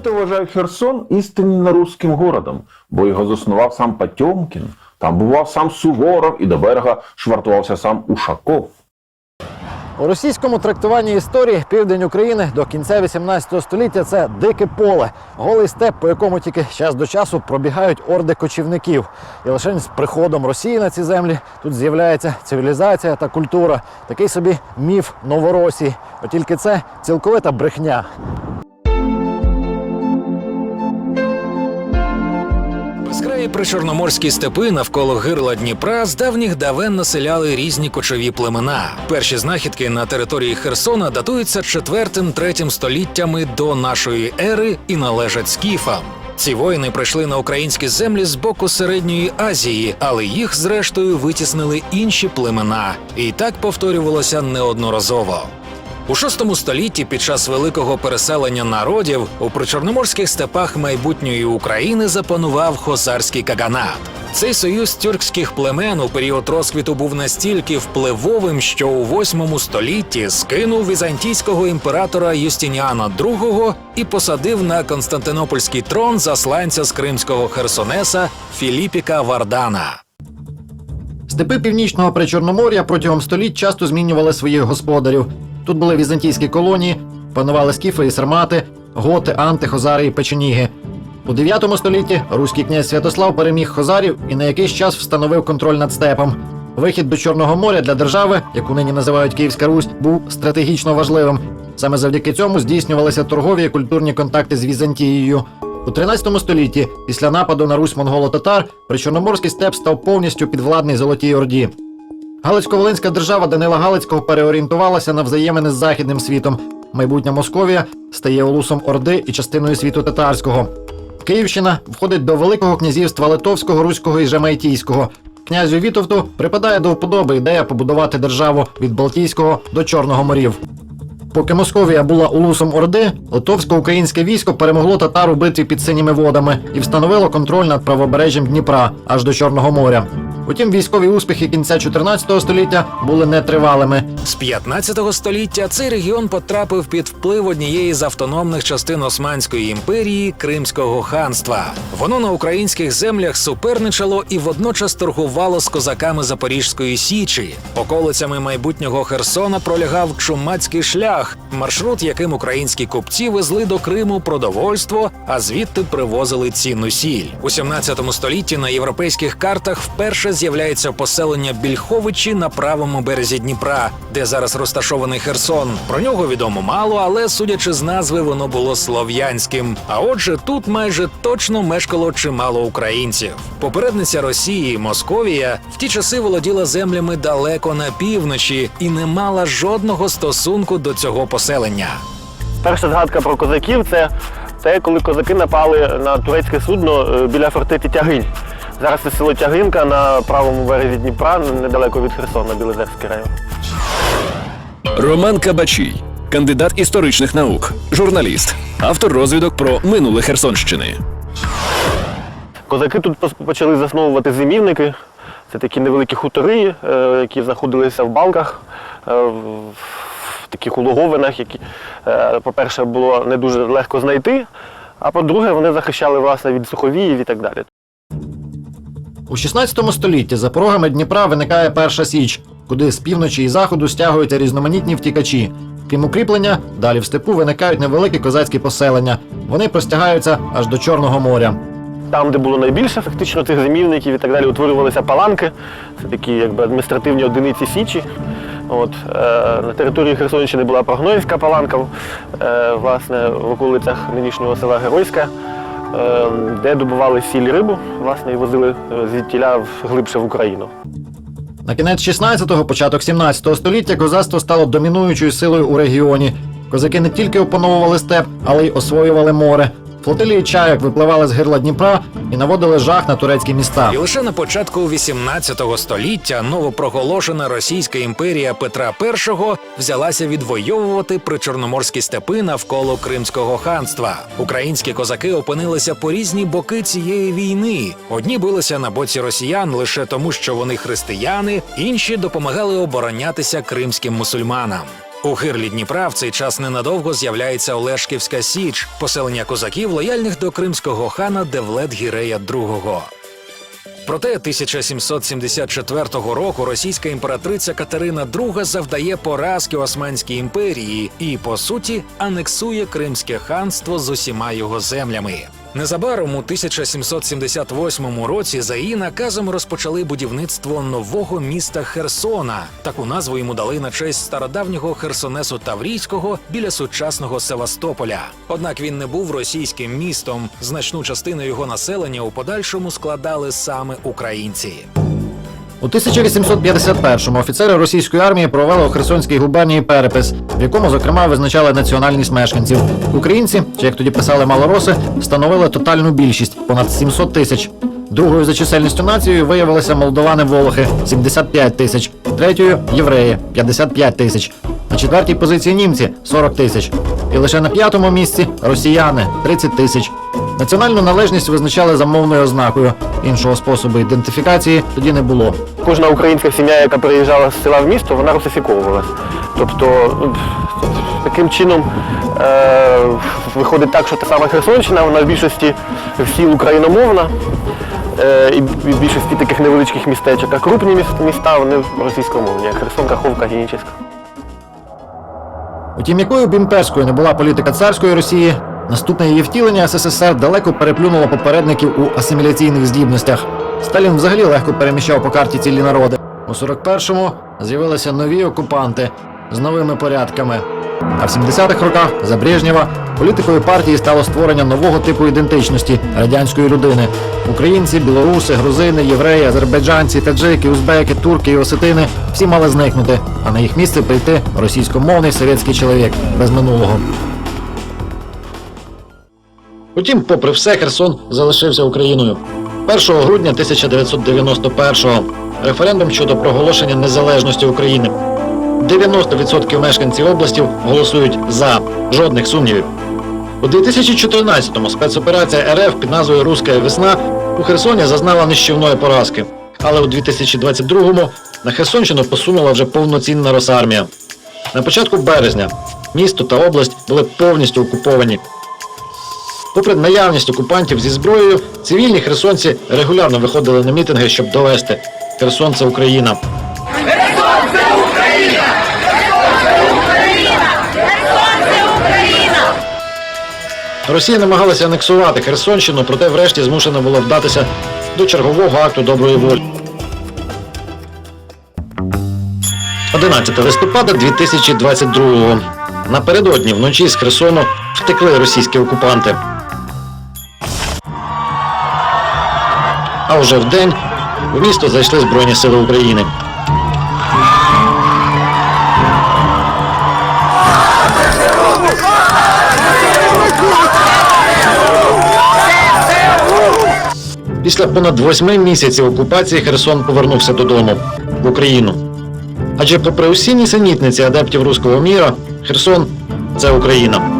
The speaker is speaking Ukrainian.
поети вважають Херсон істинно руським городом, бо його заснував сам Потьомкін, там бував сам Суворов і до берега швартувався сам Ушаков. У російському трактуванні історії південь України до кінця 18 століття це дике поле, голий степ, по якому тільки час до часу пробігають орди кочівників. І лише з приходом Росії на ці землі тут з'являється цивілізація та культура, такий собі міф Новоросії. От тільки це цілковита брехня. Безкраї причорноморські степи навколо гирла Дніпра з давніх давен населяли різні кочові племена. Перші знахідки на території Херсона датуються 4-3 століттями до нашої ери і належать скіфам. Ці воїни прийшли на українські землі з боку середньої Азії, але їх зрештою витіснили інші племена, і так повторювалося неодноразово. У VI столітті під час великого переселення народів у причорноморських степах майбутньої України запанував хозарський каганат. Цей союз тюркських племен у період розквіту був настільки впливовим, що у VIII столітті скинув візантійського імператора Юстиніана II і посадив на Константинопольський трон засланця з кримського Херсонеса Філіпіка Вардана. Степи північного причорномор'я протягом століть часто змінювали своїх господарів. Тут були візантійські колонії, панували скіфи і сармати, готи, анти, хозари і печеніги. У 9 столітті руський князь Святослав переміг хозарів і на якийсь час встановив контроль над степом. Вихід до Чорного моря для держави, яку нині називають Київська Русь, був стратегічно важливим. Саме завдяки цьому здійснювалися торгові і культурні контакти з Візантією. У 13 столітті, після нападу на Русь монголо-татар, причорноморський степ став повністю підвладний Золотій Орді. Галицько-Волинська держава Данила Галицького переорієнтувалася на взаємини з західним світом. Майбутня Московія стає улусом Орди і частиною світу татарського. Київщина входить до Великого князівства Литовського, Руського і Жемайтійського. Князю Вітовту припадає до вподоби ідея побудувати державу від Балтійського до Чорного морів. Поки Московія була улусом Орди, литовсько-українське військо перемогло татар у битві під синіми водами і встановило контроль над правобережжям Дніпра аж до Чорного моря. Утім, військові успіхи кінця 14 століття були нетривалими. З 15 століття цей регіон потрапив під вплив однієї з автономних частин Османської імперії Кримського ханства. Воно на українських землях суперничало і водночас торгувало з козаками Запорізької січі. Околицями майбутнього Херсона пролягав чумацький шлях, маршрут, яким українські купці везли до Криму продовольство, а звідти привозили цінну сіль. У 17 столітті на європейських картах вперше з'являється поселення Більховичі на правому березі Дніпра, де зараз розташований Херсон. Про нього відомо мало, але судячи з назви, воно було слов'янським. А отже, тут майже точно мешкало чимало українців. Попередниця Росії, Московія, в ті часи володіла землями далеко на півночі і не мала жодного стосунку до цього поселення. Перша згадка про козаків це те, коли козаки напали на турецьке судно е, біля фортеці Тягиль. Зараз це село Тягинка на правому березі Дніпра, недалеко від Херсона, Білозерський район. Роман Кабачій, кандидат історичних наук, журналіст, автор розвідок про минуле Херсонщини. Козаки тут почали засновувати зимівники. Це такі невеликі хутори, е, які знаходилися в балках, е, в таких улоговинах, які, е, по-перше, було не дуже легко знайти, а по-друге, вони захищали власне від суховіїв і так далі. У 16 столітті за порогами Дніпра виникає перша січ, куди з півночі і заходу стягуються різноманітні втікачі. Крім укріплення, далі в степу виникають невеликі козацькі поселення. Вони простягаються аж до Чорного моря. Там, де було найбільше фактично цих зимівників і так далі, утворювалися паланки, це такі якби адміністративні одиниці Січі. От, е, на території Херсонщини була Прогноївська паланка, е, власне, в околицях нинішнього села Геройська, де добували сіль рибу, власне, і возили е, звідтіля глибше в Україну. На кінець 16-го, початок 17-го століття козацтво стало домінуючою силою у регіоні. Козаки не тільки опановували степ, але й освоювали море. Флотилії чайок випливали з гирла Дніпра і наводили жах на турецькі міста. І лише на початку 18 століття новопроголошена Російська імперія Петра І взялася відвоювати причорноморські степи навколо Кримського ханства. Українські козаки опинилися по різні боки цієї війни. Одні билися на боці росіян лише тому, що вони християни, інші допомагали оборонятися кримським мусульманам. У гирлі Дніпра в цей час ненадовго з'являється Олешківська Січ, поселення козаків, лояльних до кримського хана Девлет Гірея II. Проте 1774 року російська імператриця Катерина II завдає поразки Османській імперії і, по суті, анексує Кримське ханство з усіма його землями. Незабаром у 1778 році за її наказом розпочали будівництво нового міста Херсона. Таку назву йому дали на честь стародавнього Херсонесу Таврійського біля сучасного Севастополя. Однак він не був російським містом. Значну частину його населення у подальшому складали саме українці. У 1851-му офіцери російської армії провели у Херсонській губернії перепис, в якому, зокрема, визначали національність мешканців. Українці, чи як тоді писали малороси, становили тотальну більшість понад 700 тисяч. Другою за чисельністю нацією виявилися молдовани волохи 75 тисяч, третьою євреї 55 тисяч. На четвертій позиції німці 40 тисяч. І лише на п'ятому місці росіяни 30 тисяч. Національну належність визначали за мовною ознакою. Іншого способу ідентифікації тоді не було. Кожна українська сім'я, яка переїжджала з села в місто, вона русифіковувалась. Тобто ну, таким чином е, виходить так, що та сама Херсонщина, вона в більшості сіл україномовна. Е, і в більшості таких невеличких містечок, а крупні міста вони російськомовні, як Херсон, Каховка, Генічеська. Утім, якою б імперською не була політика царської Росії, наступне її втілення СССР далеко переплюнуло попередників у асиміляційних здібностях. Сталін взагалі легко переміщав по карті цілі народи. У 41-му з'явилися нові окупанти з новими порядками. А в 70-х роках за Брежнєва політикою партії стало створення нового типу ідентичності радянської людини. Українці, білоруси, грузини, євреї, азербайджанці, таджики, узбеки, турки і осетини всі мали зникнути, а на їх місце прийти російськомовний совєтський чоловік без минулого. Утім, попри все, Херсон залишився Україною. 1 грудня 1991-го референдум щодо проголошення незалежності України. 90% мешканців області голосують за жодних сумнівів. У 2014-му спецоперація РФ під назвою Руська весна у Херсоні зазнала нищівної поразки. Але у 2022-му на Херсонщину посунула вже повноцінна Росармія. На початку березня місто та область були повністю окуповані. Попри наявність окупантів зі зброєю, цивільні херсонці регулярно виходили на мітинги, щоб довести Херсон це Україна. Росія намагалася анексувати Херсонщину, проте врешті змушена була вдатися до чергового акту доброї волі. 11 листопада 2022-го. Напередодні вночі з Херсону втекли російські окупанти. А вже вдень в місто зайшли Збройні Сили України. Після понад восьми місяців окупації Херсон повернувся додому в Україну. Адже попри усі нісенітниці адептів руського міра, Херсон це Україна.